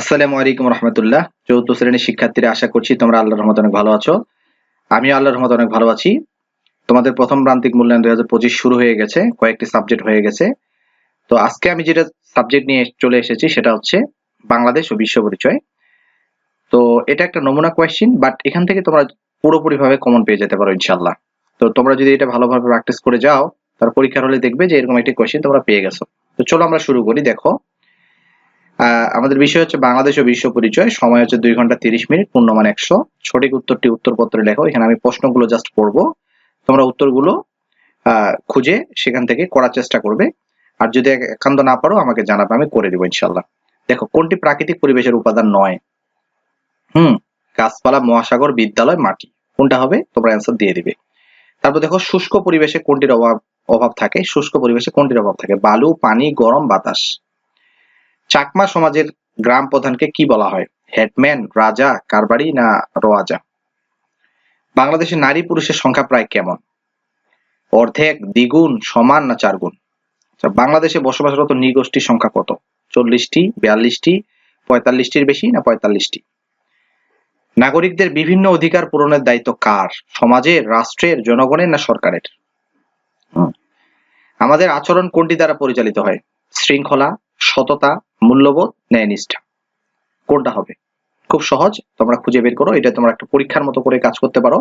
আসসালামু আলাইকুম রহমতুল্লাহ। চৌদ্দ শ্রেণির শিক্ষার্থীরা, আশা করছি তোমরা আল্লাহর রহমত অনেক ভালো আছো। আমি আল্লাহর রহমত অনেক ভালো আছি। তোমাদের প্রথম প্রান্তিক মূল্যায়ন দুই হাজার পঁচিশ শুরু হয়ে গেছে, কয়েকটি সাবজেক্ট হয়ে গেছে। তো আজকে আমি যেটা সাবজেক্ট নিয়ে চলে এসেছি, সেটা হচ্ছে বাংলাদেশ ও বিশ্ব পরিচয়। তো এটা একটা নমুনা কোয়েশ্চেন বাট এখান থেকে তোমরা পুরোপুরিভাবে কমন পেয়ে যেতে পারো ইনশাল্লাহ তো তোমরা যদি এটা ভালোভাবে প্র্যাকটিস করে যাও, তার পরীক্ষার হলে দেখবে যে এরকম একটি কোয়েশ্চেন তোমরা পেয়ে গেছো। তো চলো আমরা শুরু করি, দেখো। আমাদের বিষয় হচ্ছে বাংলাদেশ ও বিশ্ব পরিচয়। সময় হচ্ছে দুই ঘণ্টা তিরিশ মিনিট, পূর্ণমান একশো। সঠিক উত্তরটি উত্তরপত্রে লেখো, এখানে আমি প্রশ্নগুলো জাস্ট পড়ব। তোমরা উত্তরগুলো খুঁজে সেখান থেকে করার চেষ্টা করবে। আর যদি এক- একান্ত না পারো, আমাকে জানাবে, আমি করে দিব ইনশাল্লাহ দেখো, কোনটি প্রাকৃতিক পরিবেশের উপাদান নয়? হুম, গাছপালা, মহাসাগর, বিদ্যালয়, মাটি। কোনটা হবে? তোমরা অ্যান্সার দিয়ে দিবে। তারপর দেখো, শুষ্ক পরিবেশে কোনটির অভাব অভাব থাকে? শুষ্ক পরিবেশে কোনটির অভাব থাকে? বালু, পানি, গরম, বাতাস। চাকমা সমাজের গ্রাম প্রধানকে কি বলা হয়? হেডম্যান রাজা কারবারি না রোয়াজা বাংলাদেশে নারী পুরুষের সংখ্যা প্রায় কেমন? অর্ধেক দ্বিগুণ সমান না চারগুণ? আচ্ছা, বাংলাদেশে বসবাসরত নৃগোষ্ঠীর সংখ্যা কত? চল্লিশটি বিয়াল্লিশটি পঁয়তাল্লিশটির বেশি না পঁয়তাল্লিশটি? নাগরিকদের বিভিন্ন অধিকার পূরণের দায়িত্ব কার? সমাজের রাষ্ট্রের জনগণের না সরকারের? আমাদের আচরণ কোনটি দ্বারা পরিচালিত হয়? শৃঙ্খলা সততা, মূল্যবোধ, ন্যায়নিষ্ঠা। কোনটা হবে? খুব সহজ, তোমরা খুঁজে বের করো, এটা তোমরা একটা পরীক্ষার মতো করে কাজ করতে পারো।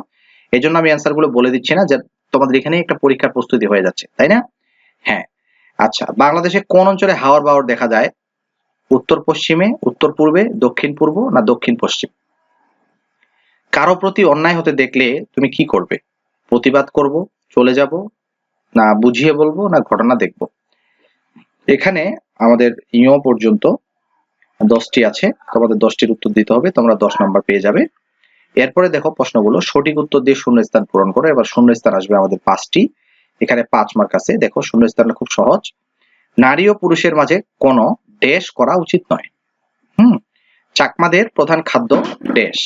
এই জন্য আমি অ্যান্সারগুলো বলে দিচ্ছি না, যে তোমাদের এখানে একটা পরীক্ষার প্রস্তুতি হয়ে যাচ্ছে, তাই না? হ্যাঁ আচ্ছা বাংলাদেশে কোন অঞ্চলে হাওয়ার বাওয়ার দেখা যায়? উত্তর পশ্চিমে, উত্তর পূর্বে, দক্ষিণ পূর্ব না দক্ষিণ পশ্চিম? কারও প্রতি অন্যায় হতে দেখলে তুমি কি করবে? প্রতিবাদ করব, চলে যাব, না বুঝিয়ে বলব, না ঘটনা দেখব? এখানে আমাদের ইও পর্যন্ত দশটি আছে। তোমাদের দশটির উত্তর দিতে হবে, তোমরা দশ নম্বর পেয়ে যাবে। এরপরে দেখো প্রশ্নগুলো, সঠিক উত্তর দিয়ে শূন্যস্থান পূরণ করো, এবার শূন্যস্থান আসবে আমাদের পাঁচটি। এখানে পাঁচ মার্ক আছে, দেখো শূন্যস্থানটা খুব সহজ। নারী ও পুরুষের মাঝে কোনো ড্যাশ করা উচিত নয়। হুম, চাকমাদের প্রধান খাদ্য ড্যাশ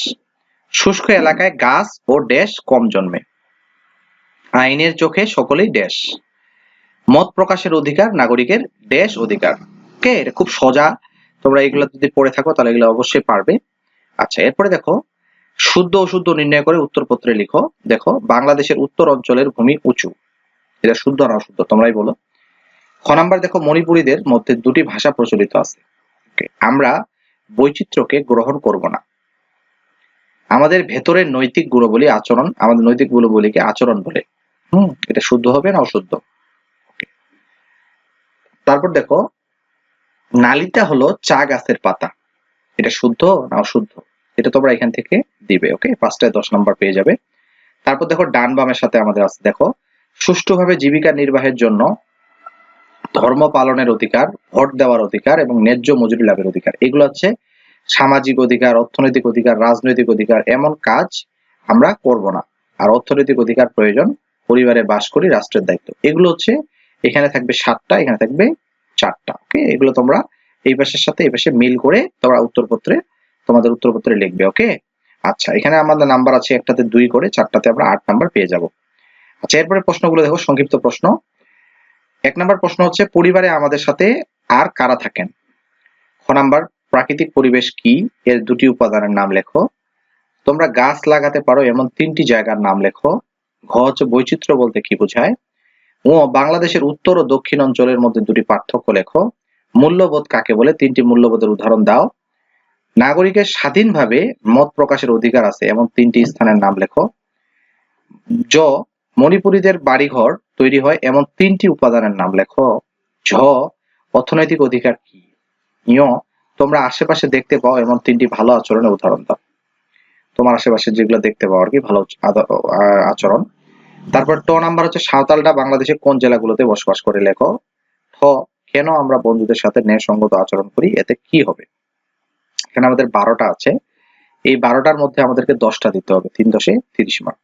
শুষ্ক এলাকায় গাছ ও ড্যাশ কম জন্মে। আইনের চোখে সকলেই ড্যাশ মত প্রকাশের অধিকার, নাগরিকের ড্যাশ অধিকার। ওকে? এটা খুব সোজা। তোমরা এগুলো যদি পড়ে থাকো, তাহলে এগুলো অবশ্যই পারবে। আচ্ছা এরপরে দেখো, শুদ্ধ অশুদ্ধ নির্ণয় করে উত্তরপত্রে লিখো। দেখো, বাংলাদেশের উত্তর অঞ্চলের ভূমি উঁচু। এটা শুদ্ধ না অশুদ্ধ, তোমরাই বলো। খ নাম্বার, দেখো, মণিপুরীদের মধ্যে দুটি ভাষা প্রচলিত আছে। আমরা বৈচিত্র্যকে গ্রহণ করব না। আমাদের ভেতরের নৈতিক গুণবলী আচরণ, আমাদের নৈতিক গুণবলীকে আচরণ বলে। হম, এটা শুদ্ধ হবে না অশুদ্ধ. তারপর দেখো নালিতা হলো চা গাছের পাতা। এটা শুদ্ধ না অশুদ্ধ? এটা তোমরা এখান থেকে দিবে ওকে পাঁচটায় দশ নম্বর পেয়ে যাবে। তারপর দেখো, ডান বামের সাথে আমাদের আছে, দেখো, সুষ্ঠুভাবে জীবিকা নির্বাহের জন্য ধর্ম পালনের অধিকার, ভোট দেওয়ার অধিকার এবং ন্যায্য মজুরি লাভের অধিকার। এগুলো হচ্ছে সামাজিক অধিকার, অর্থনৈতিক অধিকার, রাজনৈতিক অধিকার, এমন কাজ আমরা করব না। আর অর্থনৈতিক অধিকার প্রয়োজন, পরিবারে বাস করি, রাষ্ট্রের দায়িত্ব। এগুলো হচ্ছে এখানে থাকবে সাতটা, এখানে থাকবে চারটা ওকে এগুলো তোমরা এই পাশের সাথে এই পাশে মিল করে তোমরা উত্তরপত্রে, তোমাদের উত্তরপত্রে লিখবে ওকে আচ্ছা এখানে আমাদের নাম্বার আছে একটাতে দুই করে, চারটাতে আমরা আট নাম্বার পেয়ে যাব। আচ্ছা এরপরে প্রশ্নগুলো দেখো, সংক্ষিপ্ত প্রশ্ন। এক নাম্বার প্রশ্ন হচ্ছে, পরিবারে আমাদের সাথে আর কারা থাকেন? খ নাম্বার প্রাকৃতিক পরিবেশ কি? এর দুটি উপাদানের নাম লেখো। তোমরা গাছ লাগাতে পারো, এমন তিনটি জায়গার নাম লেখো। ঘ হচ্ছে বৈচিত্র্য বলতে কি বোঝায়? ও বাংলাদেশের উত্তর ও দক্ষিণ অঞ্চলের মধ্যে দুটি পার্থক্য লেখো। মূল্যবোধ কাকে বলে? তিনটি মূল্যবোধের উদাহরণ দাও। নাগরিকের স্বাধীনভাবে মত প্রকাশের অধিকার আছে, এমন তিনটি স্থানের নাম লেখো। জ, মণিপুরীদের বাড়িঘর তৈরি হয়, এমন তিনটি উপাদানের নাম লেখো। ঝ, অর্থনৈতিক অধিকার কি? ঞ, তোমরা আশেপাশে দেখতে পাও, এমন তিনটি ভালো আচরণের উদাহরণ দাও। তোমার আশেপাশে যেগুলো দেখতে পাও আর কি, ভালো আচরণ। তারপর ট নাম্বার হচ্ছে সাঁওতালটা বাংলাদেশের কোন জেলাগুলোতে বসবাস করে, লেখো। ঠ, কেন আমরা বন্ধুদের সাথে ন্যায়সঙ্গত আচরণ করি, এতে কি হবে? এখানে আমাদের বারোটা আছে। এই বারোটার মধ্যে আমাদেরকে দশটা দিতে হবে, তিন দশে তিরিশ মার্ক।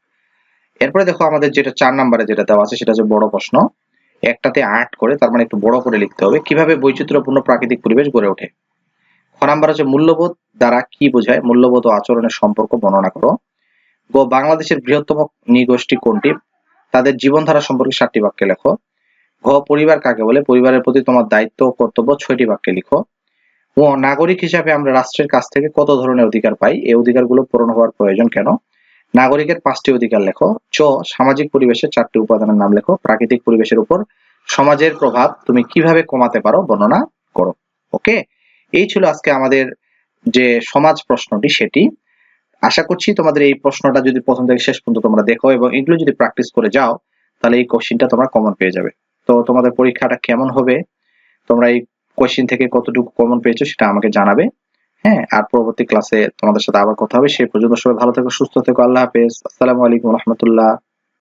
এরপরে দেখো আমাদের যেটা চার নাম্বারে যেটা দেওয়া আছে, সেটা হচ্ছে বড় প্রশ্ন। একটাতে আট করে, তার মানে একটু বড় করে লিখতে হবে। কীভাবে বৈচিত্র্যপূর্ণ প্রাকৃতিক পরিবেশ গড়ে ওঠে? খ নাম্বার হচ্ছে মূল্যবোধ দ্বারা কি বোঝায়? মূল্যবোধ ও আচরণের সম্পর্ক বর্ণনা করো। গ, বাংলাদেশের বৃহত্তম নৃগোষ্ঠী কোনটি? তাদের জীবনধারা সম্পর্কে সাতটি বাক্যে লেখো। ঘ, পরিবার কাকে বলে? পরিবারের প্রতি তোমার দায়িত্ব ও কর্তব্য, ছয়টি বাক্যে লিখো। ও নাগরিক হিসাবে আমরা রাষ্ট্রের কাছ থেকে কত ধরনের অধিকার পাই? এই অধিকারগুলো পূরণ হওয়ার প্রয়োজন কেন? নাগরিকের পাঁচটি অধিকার লেখো। চ, সামাজিক পরিবেশের চারটি উপাদানের নাম লেখো। প্রাকৃতিক পরিবেশের উপর সমাজের প্রভাব তুমি কীভাবে কমাতে পারো বর্ণনা করো। ওকে? এই ছিল আজকে আমাদের যে সমাজ প্রশ্নটি, সেটি। আশা করছি তোমাদের এই প্রশ্নটা যদি প্রথম থেকে শেষ পর্যন্ত তোমরা দেখো এবং এগুলো যদি প্র্যাকটিস করে যাও, তাহলে এই কোশ্চিনটা তোমরা কমন পেয়ে যাবে। তো তোমাদের পরীক্ষাটা কেমন হবে? তোমরা এই কোশ্চিন থেকে কতটুকু কমন পেয়েছ সেটা আমাকে জানাবে। হ্যাঁ আর পরবর্তী ক্লাসে তোমাদের সাথে আবার কথা হবে। সেই পর্যন্ত সবাই ভালো থেকো, সুস্থ থেকো, আল্লাহ হাফেজ। আসসালামু আলাইকুম রহমতুল্লাহ।